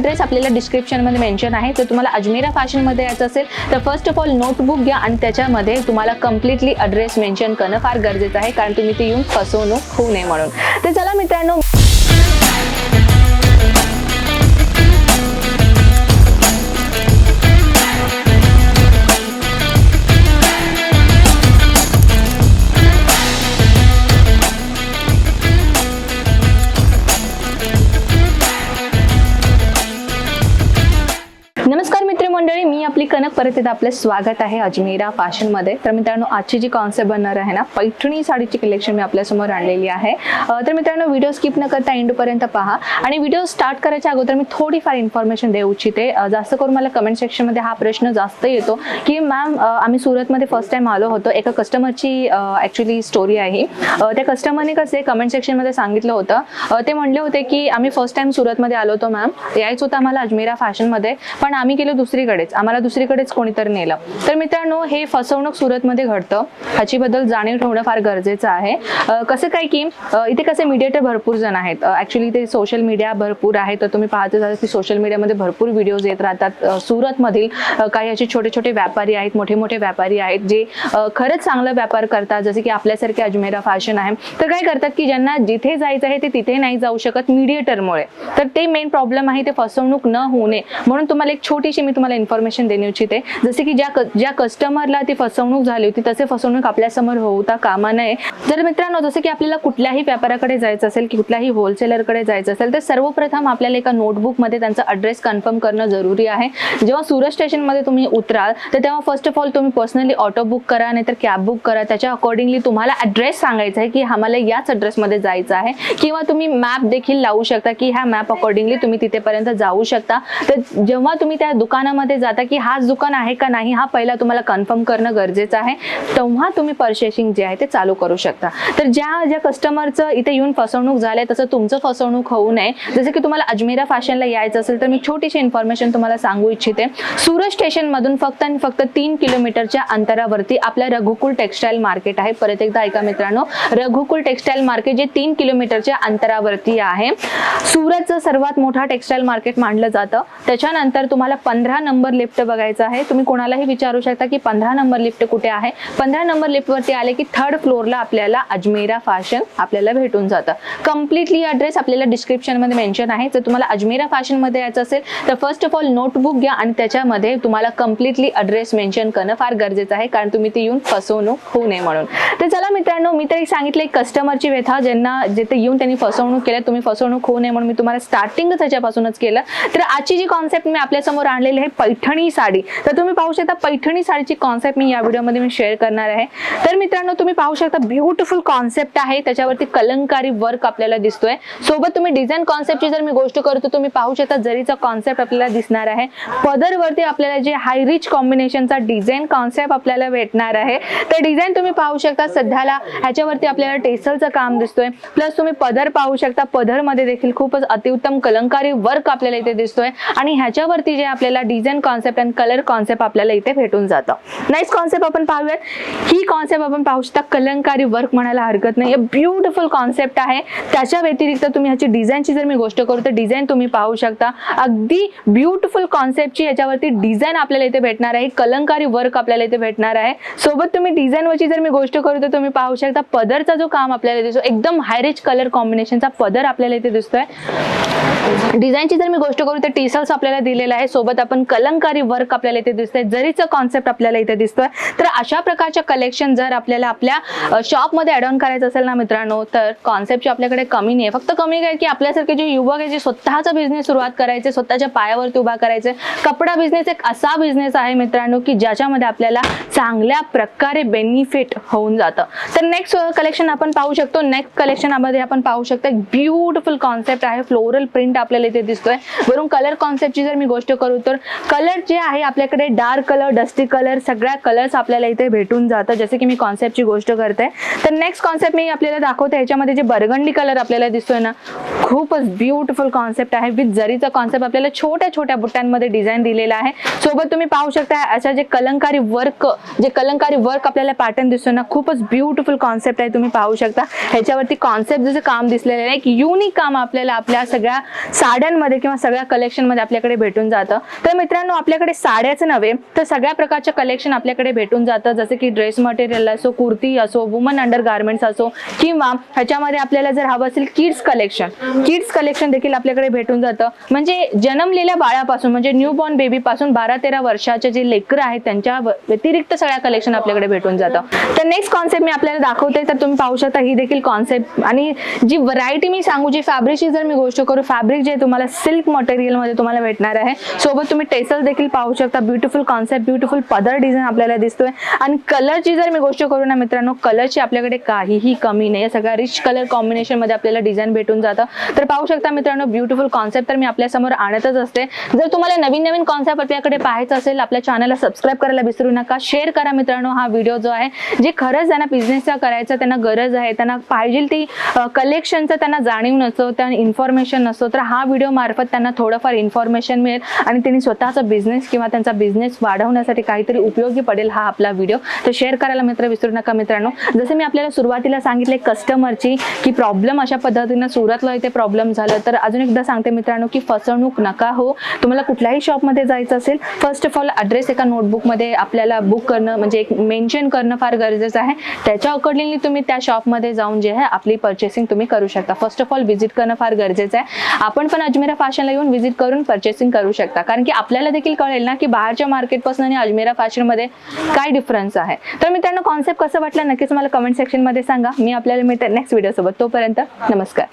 Address आपल्याला डिस्क्रिप्शनमध्ये mention आहे. तर तुम्हाला अजमेरा फॅशनमध्ये यायचं असेल तर फर्स्ट ऑफ ऑल नोटबुक घ्या आणि त्याच्यामध्ये तुम्हाला कम्प्लिटली ॲड्रेस मेन्शन करणं फार गरजेचं आहे कारण तुम्ही ते येऊन फसवणूक होऊ नये म्हणून. तर चला मित्रांनो कनक परत एकदा आपलं स्वागत आहे अजमेरा फॅशनमध्ये. तर मित्रांनो आजची जी कॉन्सेप्ट बनणार आहे ना पैठणी साडीची कलेक्शन मी आपल्यासमोर आणलेली आहे. तर मित्रांनो व्हिडिओ स्किप न करता एंडपर्यंत पहा. आणि व्हिडिओ स्टार्ट करायच्या अगोदर मी थोडीफार इन्फॉर्मेशन देऊ इच्छिते. जास्त करून मला कमेंट सेक्शनमध्ये हा प्रश्न जास्त येतो की मॅम आम्ही सुरतमध्ये फर्स्ट टाइम आलो होतो. एका कस्टमरची ॲक्च्युली स्टोरी आहे. त्या कस्टमरने कसे कमेंट सेक्शनमध्ये सांगितलं होतं. ते म्हणले होते की आम्ही फर्स्ट टाइम सुरतमध्ये आलो होतो मॅम यायचं होतं आम्हाला अजमेरा फॅशनमध्ये पण आम्ही गेलो दुसरीकडेच. आम्हाला दुसरीकडेच कोणीतरी नेलं. तर मित्रांनो हे फसवणूक सुरतमध्ये घडतं. ह्याचीबद्दल जाणीव ठेवणं फार गरजेचं आहे. कसं काय की इथे कसे मीडिएटर भरपूर जण आहेत. ऍक्च्युली ते सोशल मीडिया भरपूर आहे. तर तुम्ही पाहतच आहात की सोशल मीडियामध्ये भरपूर व्हिडिओज येत राहतात. सुरतमधील काही असे छोटे छोटे व्यापारी आहेत मोठे मोठे व्यापारी आहेत जे खरंच चांगला व्यापार करतात. जसे की आपल्यासारखे अजमेरा फॅशन आहे. तर काय करतात की ज्यांना जिथे जायचं आहे ते तिथे नाही जाऊ शकत मीडिएटरमुळे तर ते मेन प्रॉब्लेम आहे ते फसवणूक न होऊ नये. म्हणून तुम्हाला एक छोटीशी मी तुम्हाला इन्फॉर्मेशन देणे इच्छिते जसे की ज्या ज्या कस्टमरला ती फसवणूक झाली होती तसे फसवणूक आपल्यासमोर होता कामा नये. जर मित्रांनो जसं की आपल्याला कुठल्याही व्यापाराकडे जायचं असेल की कुठल्याही होलसेलरकडे जायचं असेल तर सर्वप्रथम आपल्याला एका नोटबुकमध्ये त्यांचा अड्रेस कन्फर्म करणं जरुरी आहे. जेव्हा सुरत स्टेशनमध्ये तुम्ही उतराल तर तेव्हा फर्स्ट ऑफ ऑल तुम्ही पर्सनली ऑटो बुक करा नाहीतर कॅब बुक करा. त्याच्या अकॉर्डिंगली तुम्हाला ॲड्रेस सांगायचा आहे की आम्हाला याच ॲड्रेसमध्ये जायचं आहे. किंवा तुम्ही मॅप देखील लावू शकता की ह्या मॅप अकॉर्डिंगली तुम्ही तिथेपर्यंत जाऊ शकता. तर जेव्हा तुम्ही त्या दुकानामध्ये जाता की हाच दुकान आहे का नाही हा पहिला तुम्हाला कन्फर्म करणं गरजेचं आहे. तेव्हा तुम्ही पर्चेसिंग जे आहे ते चालू करू शकता. तर ज्या ज्या कस्टमरचं इथे येऊन फसवणूक झाली तसं तुमचं फसवणूक होऊ नये. जसं की तुम्हाला अजमेरा फॅशनला यायचं असेल तर मी छोटीशी इन्फॉर्मेशन तुम्हाला सांगू इच्छिते. सुरत स्टेशनमधून फक्त आणि फक्त तीन किलोमीटरच्या अंतरावरती आपल्या रघुकुल टेक्सटाईल मार्केट आहे. परत एकदा ऐका मित्रांनो रघुकुल टेक्सटाईल मार्केट जे तीन किलोमीटरच्या अंतरावरती आहे. सुरतचं सर्वात मोठा टेक्सटाईल मार्केट मानलं जातं. त्याच्यानंतर तुम्हाला पंधरा नंबर लिफ्ट बघायचं आहे. तुम्ही कोणालाही विचारू शकता की पंधरा नंबर लिफ्ट कुठे आहे? पंधरा नंबर लिफ्टवरती आले की थर्ड फ्लोअरला आपल्याला अजमेरा फॅशन आपल्याला भेटून जातं. कम्प्लिटली ॲड्रेस आपल्याला डिस्क्रिप्शनमध्ये मेन्शन आहे. जर तुम्हाला अजमेरा फॅशनमध्ये यायचं असेल तर फर्स्ट ऑफ ऑल नोटबुक घ्या आणि त्याच्यामध्ये तुम्हाला कम्प्लिटली ॲड्रेस मेन्शन करणं फार गरजेचं आहे कारण तुम्ही ते येऊन फसवणूक होऊ नये म्हणून. तर चला मित्रांनो मी तर एक सांगितलं एक कस्टमरची व्यथा ज्यांना जिथे येऊन त्यांनी फसवणूक केल्या तुम्ही फसवणूक होऊ नये म्हणून मी तुम्हाला स्टार्टिंगच त्याच्यापासूनच केलं. तर आजची जी कॉन्सेप्ट मी आपल्यासमोर आणलेली आहे पैठणी साडी. तर तुम्ही पाहू शकता पैठणी साडीची कॉन्सेप्ट मी या व्हिडिओमध्ये मी शेअर करणार आहे. तर मित्रांनो तुम्ही पाहू शकता ब्युटिफुल कॉन्सेप्ट आहे. त्याच्यावरती कलंकारी वर्क आपल्याला दिसतोय. सोबत तुम्ही डिझाईन कॉन्सेप्टची जर मी गोष्ट करतो तुम्ही पाहू शकता जरीचा कॉन्सेप्ट आपल्याला दिसणार आहे. पदरवरती आपल्याला जे हाय रिच कॉम्बिनेशनचा डिझाईन कॉन्सेप्ट आपल्याला भेटणार आहे. तर डिझाईन तुम्ही पाहू शकता सध्याला ह्याच्यावरती आपल्याला टेसलचं काम दिसतोय. प्लस तुम्ही पदर पाहू शकता. पदरमध्ये देखील खूपच अतिउत्तम कलंकारी वर्क आपल्याला इथे दिसतोय. आणि ह्याच्यावरती जे आपल्याला design concept and colour concept आपल्याला इथे भेटून जातं. नाईस कॉन्सेप्ट आपण पाहूयात. ही कॉन्सेप्ट आपण पाहू शकता कलंकारी वर्क म्हणायला हरकत नाही ब्युटिफुल कॉन्सेप्ट आहे. त्याच्या व्यतिरिक्त तुम्ही ह्याची डिझाईनची जर मी गोष्ट करू तर डिझाईन तुम्ही पाहू शकता. अगदी ब्युटिफुल कॉन्सेप्टची याच्यावरती डिझाईन आपल्याला इथे भेटणार आहे. कलंकारी वर्क आपल्याला इथे भेटणार आहे. सोबत तुम्ही डिझाईनवरची जर मी गोष्ट करू तर तुम्ही पाहू शकता पदरचा जो काम आपल्याला दिसतो एकदम हायरेज कलर कॉम्बिनेशनचा पदर आपल्याला इथे दिसतोय. डिझाईनची जर मी गोष्ट करू तर टीसल्स आपल्याला दिलेला आहे. सोबत आपण कलंकारी वर्क आपल्याला इथे दिसतंय जरीचं कॉन्सेप्ट आपल्याला इथे दिसतोय तर अशा प्रकारच्या कलेक्शन जर आपल्याला आपल्या शॉपमध्ये ऍड ऑन करायचं असेल ना मित्रांनो तर कॉन्सेप्टची आपल्याकडे कमी नाही आहे फक्त कमी काय की आपल्यासारखे जे युवक आहे जे स्वतःचा बिझनेस सुरुवात करायचे स्वतःच्या पायावरती उभा करायचे कपडा बिझनेस एक असा बिझनेस आहे मित्रांनो की ज्याच्यामध्ये आपल्याला चांगल्या प्रकारे बेनिफिट होऊन जातं. तर नेक्स्ट कलेक्शन आपण पाहू शकतो. नेक्स्ट कलेक्शनमध्ये आपण पाहू शकतो एक ब्युटिफुल कॉन्सेप्ट आहे. फ्लोरल प्रिंट आपल्याला इथे दिसतोय. वरून कलर कॉन्सेप्टची जर मी गोष्ट करू तर कलर जे आहे आपल्या आपल्याकडे डार्क कलर डस्टी कलर सगळ्या कलर्स आपल्याला इथे भेटून जातं. जसे की मी कॉन्सेप्टची गोष्ट करते. तर नेक्स्ट कॉन्सेप्ट मी आपल्याला दाखवते. याच्यामध्ये जे बर्गंडी कलर आपल्याला दिसतोय ना खूपच ब्युटिफुल कॉन्सेप्ट आहे. विथ जरीचा कॉन्सेप्ट आपल्याला छोट्या छोट्या बुट्ट्यांमध्ये डिझाईन दिलेला आहे. सोबत तुम्ही पाहू शकता अशा जे कलंकारी वर्क जे कलंकारी वर्क आपल्याला पॅटर्न दिसतोय ना खूपच ब्युटिफुल कॉन्सेप्ट आहे. तुम्ही पाहू शकता. ह्याच्यावरती कॉन्सेप्ट जसं काम दिसलेलं आहे एक युनिक काम आपल्याला आपल्या सगळ्या साड्यांमध्ये किंवा सगळ्या कलेक्शनमध्ये आपल्याकडे भेटून जातं. तर मित्रांनो आपल्याकडे साड्याच नव्हे तर सगळ्या प्रकारचे कलेक्शन आपल्याकडे भेटून जातं. जसं की ड्रेस मटेरियल असो कुर्ती असो वुमन अंडर गार्मेंट्स असो किंवा ह्याच्यामध्ये आपल्याला जर हवं असेल किड्स कलेक्शन किड्स कलेक्शन देखील आपल्याकडे भेटून जातं. म्हणजे जन्मलेल्या बाळापासून म्हणजे न्यू बॉर्न बेबी पासून बारा तेरा वर्षाचे जे लेकरं आहेत त्यांच्या व्यतिरिक्त सगळ्या कलेक्शन आपल्याकडे भेटून जातं. तर नेक्स्ट कॉन्सेप्ट मी आपल्याला दाखवते तर तुम्ही पाहू शकता ही देखील कॉन्सेप्ट आणि जी व्हरायटी मी सांगू जी फॅब्रिकची जर मी गोष्ट करू फॅब्रिक जे तुम्हाला सिल्क मटेरियलमध्ये तुम्हाला भेटणार आहे सोबत तुम्ही टेसल देखील पाहू शकता. ब्युटिफुल कॉन्सेप्ट ब्युटिफुल पदर डिझाईन आपल्याला दिसतोय. आणि कलरची जर मी गोष्ट करू ना मित्रांनो कलरची आपल्याकडे काहीही कमी नाही. या सगळ्या रिच कलर कॉम्बिनेशनमध्ये आपल्याला डिझाईन भेटून जातं. तर पाहू शकता मित्रांनो ब्युटिफुल कॉन्सेप्ट तर मी आपल्यासमोर आणतच असते. जर तुम्हाला नवीन नवीन कॉन्सेप्ट आपल्याकडे पाहायचं असेल आपल्या चॅनलला सबस्क्राईब करायला विसरू नका. शेअर करा मित्रांनो हा व्हिडिओ जो आहे. जे खरंच त्यांना बिझनेसचा करायचा त्यांना गरज आहे त्यांना पाहिजे ती कलेक्शनचं त्यांना जाणीव नसतो त्यांना इन्फॉर्मेशन नसतो तर हा व्हिडिओ मार्फत त्यांना थोडंफार इन्फॉर्मेशन मिळेल आणि त्यांनी स्वतःचा बिझनेस किंवा किंवा त्यांचा बिझनेस वाढवण्यासाठी काहीतरी उपयोगी पडेल हा आपला व्हिडिओ तर शेअर करायला मित्र विसरू नका मित्रांनो. जसं मी आपल्याला सुरुवातीला सांगितले कस्टमरची की प्रॉब्लेम अशा पद्धतीनं सुरतला इथे प्रॉब्लेम झालं. तर अजून एकदा सांगते मित्रांनो की फसवणूक नका हो. तुम्हाला कुठल्याही शॉपमध्ये जायचं असेल फर्स्ट ऑफ ऑल ॲड्रेस एका नोटबुकमध्ये आपल्याला बुक करणं म्हणजे एक मेन्शन करणं फार गरजेचं आहे. त्याच्या अकॉर्डिंगली तुम्ही त्या शॉपमध्ये जाऊन जे आहे आपली परचेसिंग तुम्ही करू शकता. फर्स्ट ऑफ ऑल व्हिजिट करणं फार गरजेचं आहे. आपण पण अजमेरा फॅशनला येऊन व्हिजिट करून परचेसिंग करू शकता. कारण की आपल्याला देखील कळेल ना की बाहेरच्या मार्केटपासून आणि अजमेरा फॅशनमध्ये काय डिफरन्स आहे? तर मित्रांनो कॉन्सेप्ट कसं वाटलं नक्कीच मला कमेंट सेक्शनमध्ये सांगा. मी आपल्याला मिळते नेक्स्ट व्हिडिओसोबत तोपर्यंत नमस्कार.